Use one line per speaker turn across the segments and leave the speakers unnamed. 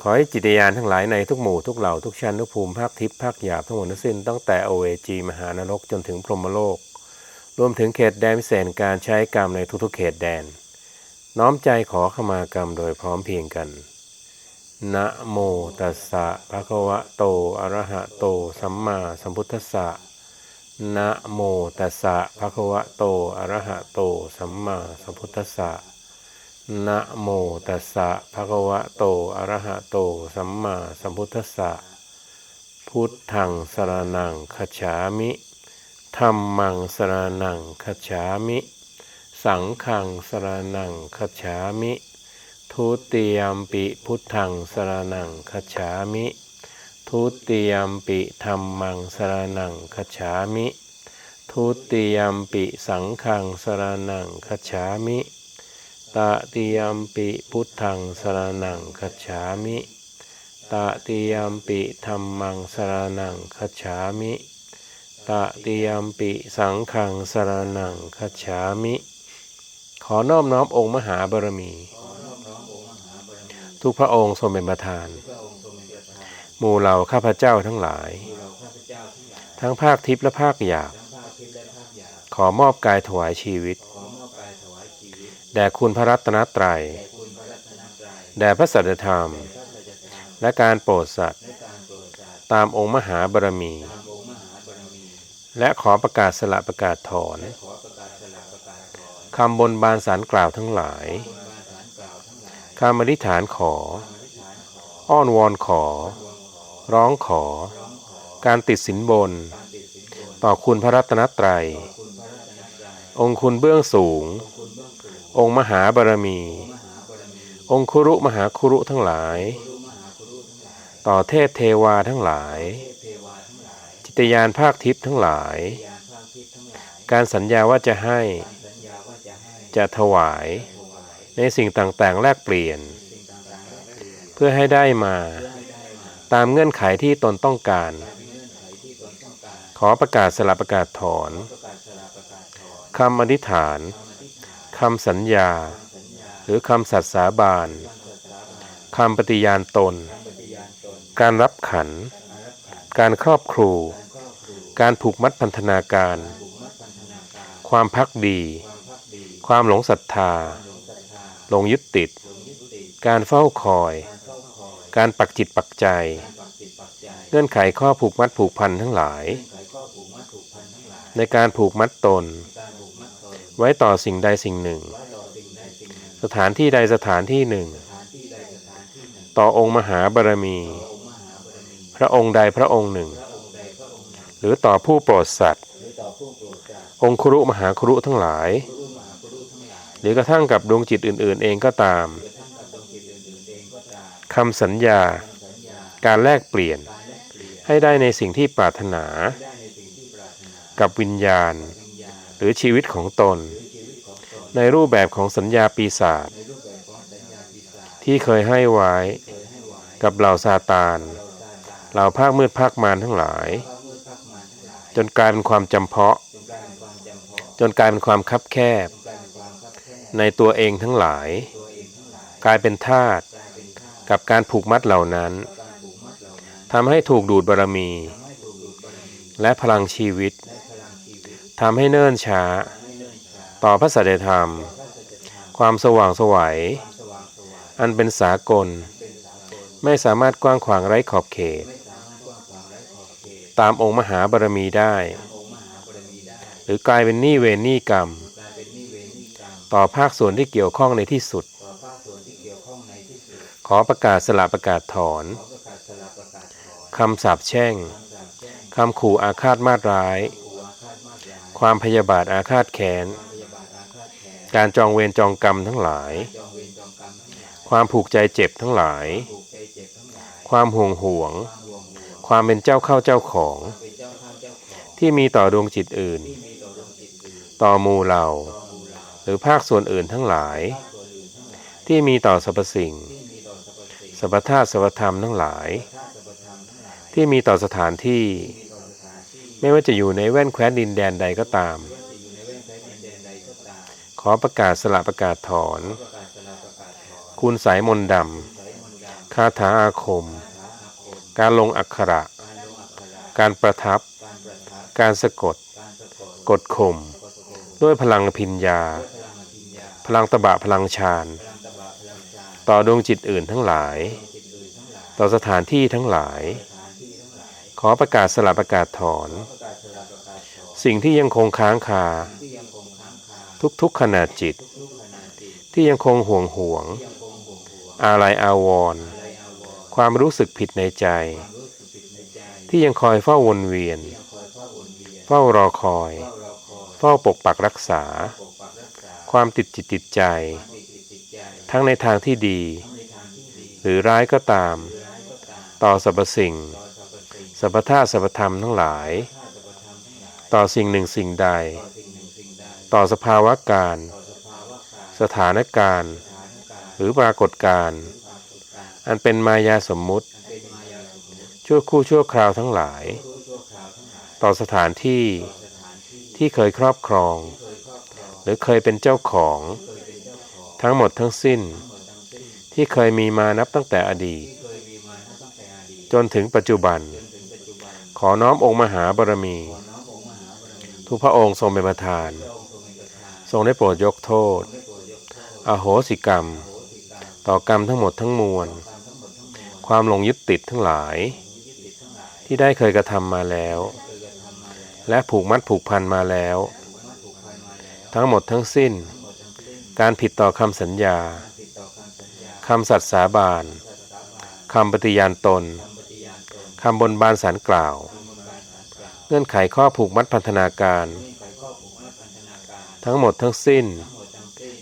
ขอให้จิตยานทั้งหลายในทุกหมู่ทุกเหล่าทุกชั้นทุกภูมิภาคทิพย์ภาคหยาบทั้งหมดทั้งสิ้นตั้งแต่โอเอจีมหานรกจนถึงพรหมโลก รวมถึงเขตแดนพิเศษการใช้กรรมในทุกๆเขตแดน น้อมใจขอขมากรรมโดยพร้อมเพียงกันนะโมตัสสะภะคะวะโตอะระหะโต สัมมาสัมพุทธัสสะนะโมตัสสะภะคะวะโตอะระหะโต สัมมาสัมพุทธัสสะ นะโมตัสสะภะคะวะโต อะระหะโต สัมมาสัมพุทธัสสะ พุทธังสรนังคัจฉามิธัมมังสรนังคัจฉามิ สังฆังสรนังคัจฉามิ ทุติยมปิพุทธังสรนังคัจฉามิ ทุติยมปิธัมมังสรนังคัจฉามิ ทุติยมปิสังฆังสรนังคัจฉามิ ตติยมปิพุทธังสรนังคัจฉามิตติยมปิธัมมังสรนังคัจฉามิตติยมปิสังฆังสรนังคัจฉามิ ขอนอบน้อมองค์มหาบารมี ทุกพระองค์ทรงเป็นประธาน หมู่เหล่าข้าพเจ้าทั้งหลาย ทั้งภาคทิพย์และภาคหยาบขอมอบกายถวายชีวิต แด่คุณพระรัตนตรัย แด่พระสัจธรรม และการโปรดสัตว์ ตามองค์มหาบารมี และขอประกาศสละประกาศถอนคำบนบานสารกล่าวทั้งหลายคำอธิษฐานขอ อ้อนวอนขอ ร้องขอ การติดสินบน ต่อคุณพระรัตนตรัย องค์คุณเบื้องสูง องค์มหาบารมี องคุรุมหาคุรุทั้งหลาย ต่อเทพเทวาทั้งหลาย จิตยานภาคทิพย์ทั้งหลาย การสัญญาว่าจะให้ จะถวาย ในสิ่งต่างๆแลกเปลี่ยน เพื่อให้ได้มา ตามเงื่อนไขที่ตนต้องการ ขอประกาศสลับประกาศถอนคำอธิษฐาน คำสัญญา หรือคำสัตย์สาบานคำปฏิญาณตน การรับขัน การครอบครู การผูกมัดพันธนาการ ความพักดี ความหลงศรัทธา หลงยึดติด การเฝ้าคอย การปักจิตปักใจ เงื่อนไขข้อผูกมัดผูกพันทั้งหลาย ในการผูกมัดตน ไว้ต่อสิ่งใดสิ่งหนึ่ง สถานที่ใดสถานที่หนึ่ง ต่อองค์มหาบารมี พระองค์ใดพระองค์หนึ่ง หรือต่อผู้โปรดสัตว์ องคุรุมหาคุรุทั้งหลาย หรือกระทั่งกับดวงจิตอื่น ๆ เองก็ตามคำสัญญา การแลกเปลี่ยน ให้ได้ในสิ่งที่ปรารถนา กับวิญญาณ หรือชีวิตของตน ในรูปแบบของสัญญาปีศาจที่เคยให้ไว้กับเหล่าซาตานเหล่าภาคมืดภาคมารทั้งหลาย จนกลายเป็นความจำเพาะ จนกลายเป็นความคับแคบ ในตัวเองทั้งหลาย กลายเป็นทาตกับการผูกมัดเหล่านั้นทำให้ถูกดูดบารมี และพลังชีวิต ทำให้เนิ่นช้า ต่อพระสัจธรรม ความสว่างไสวัย อันเป็นสากล ไม่สามารถกว้างขวางไร้ขอบเขต ตามองค์มหาบารมีได้ หรือกลายเป็นหนี้เวรหนี้กรรม ต่อภาคส่วนที่เกี่ยวข้องในที่สุด ขอประกาศสละประกาศถอนคำสาปแช่งคำขู่อาฆาตมาตร้าย ความพยาบาทอาฆาตแค้น การจองเวรจองกรรมทั้งหลาย ความผูกใจเจ็บทั้งหลาย ความห่วงห่วง ความเป็นเจ้าเข้าเจ้าของ ที่มีต่อดวงจิตอื่น ต่อมูเรา หรือภาคส่วนอื่นทั้งหลาย ที่มีต่อสรรพสิ่งสรรพธาตุสรรพธรรมทั้งหลาย ที่มีต่อสถานที่ ไม่ว่าจะอยู่ในแว่นแคว้นดินแดนใดก็ตาม ขอประกาศสละประกาศถอน คุณสายมนต์ดคาถาอาคม การลงอักขระ การประทับ การสะกด กดข่มด้วยพลังพิญญา พลังตบะพลังฌานต่อดวงจิตอื่นทั้งหลาย ต่อสถานที่ทั้งหลาย ขอประกาศสลับประกาศถอน สิ่งที่ยังคงค้างคา ทุกๆขณะจิต ที่ยังคงห่วงห่วง อาลัยอาวรณ์ความรู้สึกผิดในใจ ที่ยังคอยเฝ้าวนเวียน เฝ้ารอคอย เฝ้าปกปักรักษา ความติดจิตติดใจ ทั้งในทางที่ดี หรือร้ายก็ตาม ต่อสรรพสิ่ง สรรพธาสรรพธรรมทั้งหลาย ต่อสิ่งหนึ่งสิ่งใด ต่อสภาวะการ สถานการณ์ หรือปรากฏการณ์อันเป็นมายาสมมุติ ชั่วคู่ชั่วคราวทั้งหลาย ต่อสถานที่ที่เคยครอบครอง หรือเคยเป็นเจ้าของ ทั้งหมดทั้งสิ้น ที่เคยมีมานับตั้งแต่อดีต จนถึงปัจจุบัน ขอน้อมองค์มหาบารมี ทุกพระองค์ทรงเป็นประธาน ทรงได้โปรดยกโทษ อโหสิกรรม ต่อกรรมทั้งหมดทั้งมวล ความหลงยึดติดทั้งหลาย ที่ได้เคยกระทำมาแล้ว และผูกมัดผูกพันมาแล้ว ทั้งหมดทั้งสิ้น การผิดต่อคำสัญญาคำสัตย์สาบานคำปฏิญาณตน คำบนบานสารกล่าว เงื่อนไขข้อผูกมัดพันธนาการ ทั้งหมดทั้งสิ้น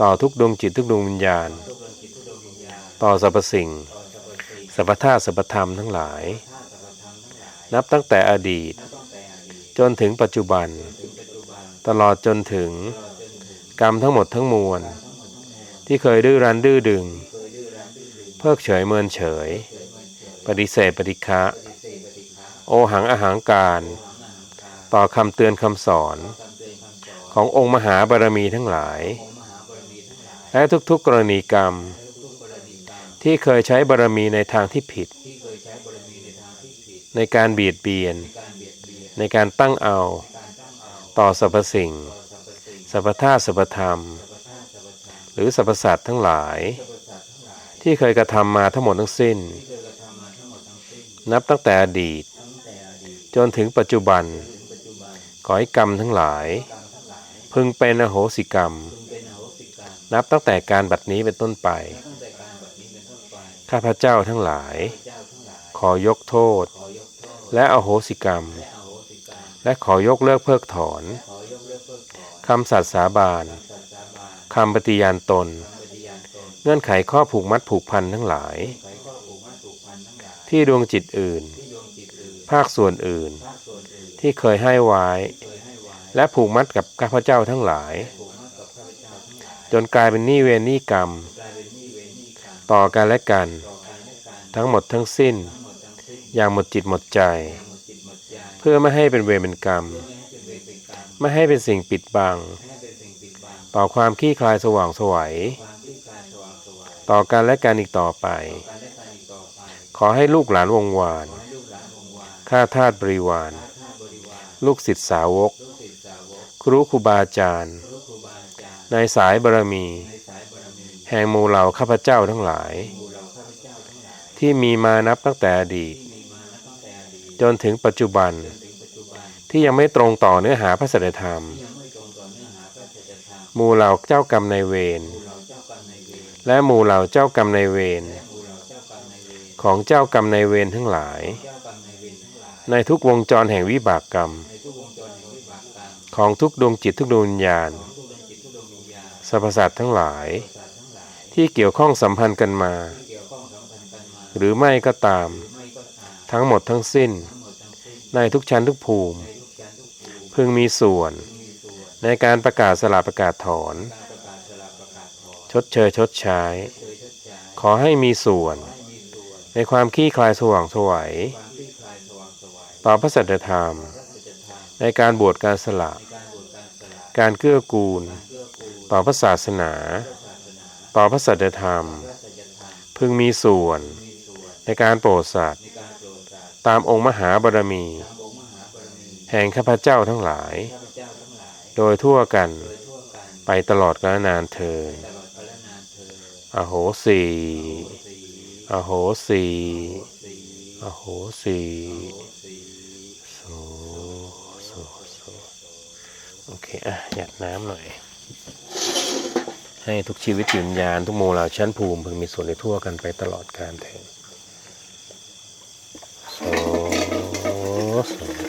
ต่อทุกดวงจิตทุกดวงวิญญาณ ต่อสรรพสิ่งสรรพธาตุสรรพธรรมทั้งหลาย นับตั้งแต่อดีต จนถึงปัจจุบัน ตลอดจนถึง กรรมทั้งหมดทั้งมวล ที่เคยดื้อรั้นดื้อดึง เพิกเฉยเมินเฉย ปฏิเสธปฏิฆะ โอหังอาหังการ ต่อคำเตือนคำสอน ขององค์มหาบารมีทั้งหลาย และทุกๆกรณีกรรม ที่เคยใช้บารมีในทางที่ผิด ในการเบียดเบียน ในการตั้งเอา ต่อสรรพสิ่งสรรพธาตุสรรพธรรม หรือสรรพสัตว์ทั้งหลาย ที่เคยกระทำมาทั้งหมดทั้งสิ้น นับตั้งแต่อดีต จนถึงปัจจุบัน ขอให้กรรมทั้งหลาย พึงเป็นอโหสิกรรม นับตั้งแต่การบัดนี้เป็นต้นไป ข้าพเจ้าทั้งหลาย ขอยกโทษ และอโหสิกรรม และขอยกเลิกเพิกถอนคำสัตย์สาบานคำปฏิญาณตน เงื่อนไขข้อผูกมัดผูกพันทั้งหลาย ที่ดวงจิตอื่น ภาคส่วนอื่น ที่เคยให้ไว้ และผูกมัดกับข้าพเจ้าทั้งหลาย จนกลายเป็นหนี้เวรหนี้กรรม ต่อกันและกัน ทั้งหมดทั้งสิ้น อย่างหมดจิตหมดใจ เพื่อไม่ให้เป็นเวรเป็นกรรม ไม่ให้เป็นสิ่งปิดบัง ต่อความขี้คลายสว่างไสวัยต่อกันและกันอีกต่อไป ขอให้ลูกหลานวงวาน ข้าทาสบริวาร ลูกศิษย์สาวก ครูครูบาอาจารย์ ในสายบารมี แห่งมูเหล่าข้าพเจ้าทั้งหลาย ที่มีมานับตั้งแต่อดีต จนถึงปัจจุบัน ที่ยังไม่ตรงต่อเนื้อหาพระสัจธรรม มูเหล่าเจ้ากรรมในเวร และหมู่เหล่าเจ้ากรรมในเวรของเจ้ากรรมในเวรทั้งหลาย ในทุกวงจรแห่งวิบากกรรม ของทุกดวงจิตทุกดวงวิญญาณสรรพสัตว์ทั้งหลาย ที่เกี่ยวข้องสัมพันธ์กันมา หรือไม่ก็ตาม ทั้งหมดทั้งสิ้น ในทุกชั้นทุกภูมิ พึงมีส่วน ในการประกาศสลาประกาศถอน ชดเชยชดใช้ ขอให้มีส่วน ในความขี้คลายสว่างสวัย ต่อพระสัจธรรม ในการบวชการสละ การเกื้อกูล ต่อพระศาสนา ต่อพระสัจธรรม พึงมีส่วน ในการโปรดสัตว์
ตา
มองค์มหาบารมี แห่งข้าพเจ้าทั้งหลาย โดยทั่วกันไปตลอดกาลนานเทิน
อดกาลนานเธอ
อโหสีอโห
สี
อโหสี
สี
โสโสโสโอ เคอะหยัดน้ำหน่อย ให้ทุกชีวิตยืนยานทุกโมเหลาชั้นภูมิพึงมีส่วนในทั่วกันไปตลอดกาลเถิดโสโส